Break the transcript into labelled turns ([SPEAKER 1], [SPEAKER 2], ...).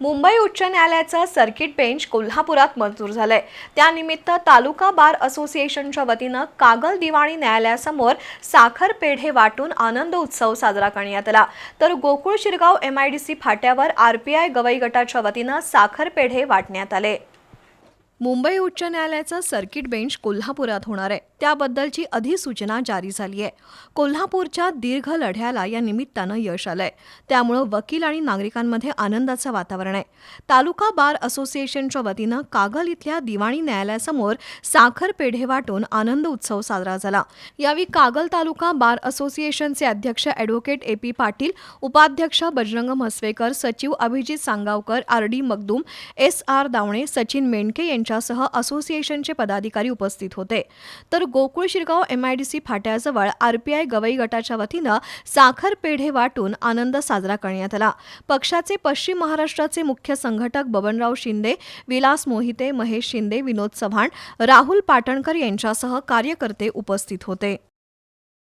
[SPEAKER 1] मुंबई उच्च न्यायालयाचं circuit bench कोल्हापुरात मंजूर झालंय. त्यानिमित्त तालुका बार असोसिएशनच्या वतीनं कागल दिवाणी न्यायालयासमोर साखर पेढे वाटून आनंद उत्सव साजरा करण्यात आला. तर गोकुळ शिरगाव एमआयडीसी फाट्यावर आरपीआय गवई गटाच्या वतीनं साखर पेढे वाटण्यात आले. मुंबई उच्च न्यायालयाचं सर्किट बेंच कोल्हापुरात होणार आहे. त्याबद्दलची अधिसूचना जारी झाली आहे. कोल्हापूरच्या दीर्घ लढ्याला या निमित्तानं यश आलंय. त्यामुळं वकील आणि नागरिकांमध्ये आनंदाचं वातावरण आहे. तालुका बार असोसिएशनच्या वतीनं कागल इथल्या दिवाणी न्यायालयासमोर साखर पेढे वाटून आनंद उत्सव साजरा झाला. यावेळी कागल तालुका बार असोसिएशनचे अध्यक्ष ॲडव्होकेट ए पी पाटील उपाध्यक्ष बजरंग म्हसवेकर सचिव Abhijit Sangavkar R D Magdum S R Davane Sachin Mendhake यांच्यासह असोसिएशनचे पदाधिकारी उपस्थित होते. तर गोकुळ शिरगाव एमआयडीसी फाट्याजवळ आरपीआय गवई गटाच्या वतीनं साखर पेढे वाटून आनंद साजरा करण्यात आला. पक्षाचे पश्चिम महाराष्ट्राचे मुख्य संघटक बबनराव शिंदे विलास मोहिते महेश शिंदे विनोद चव्हाण राहुल पाटणकर यांच्यासह कार्यकर्ते उपस्थित होते.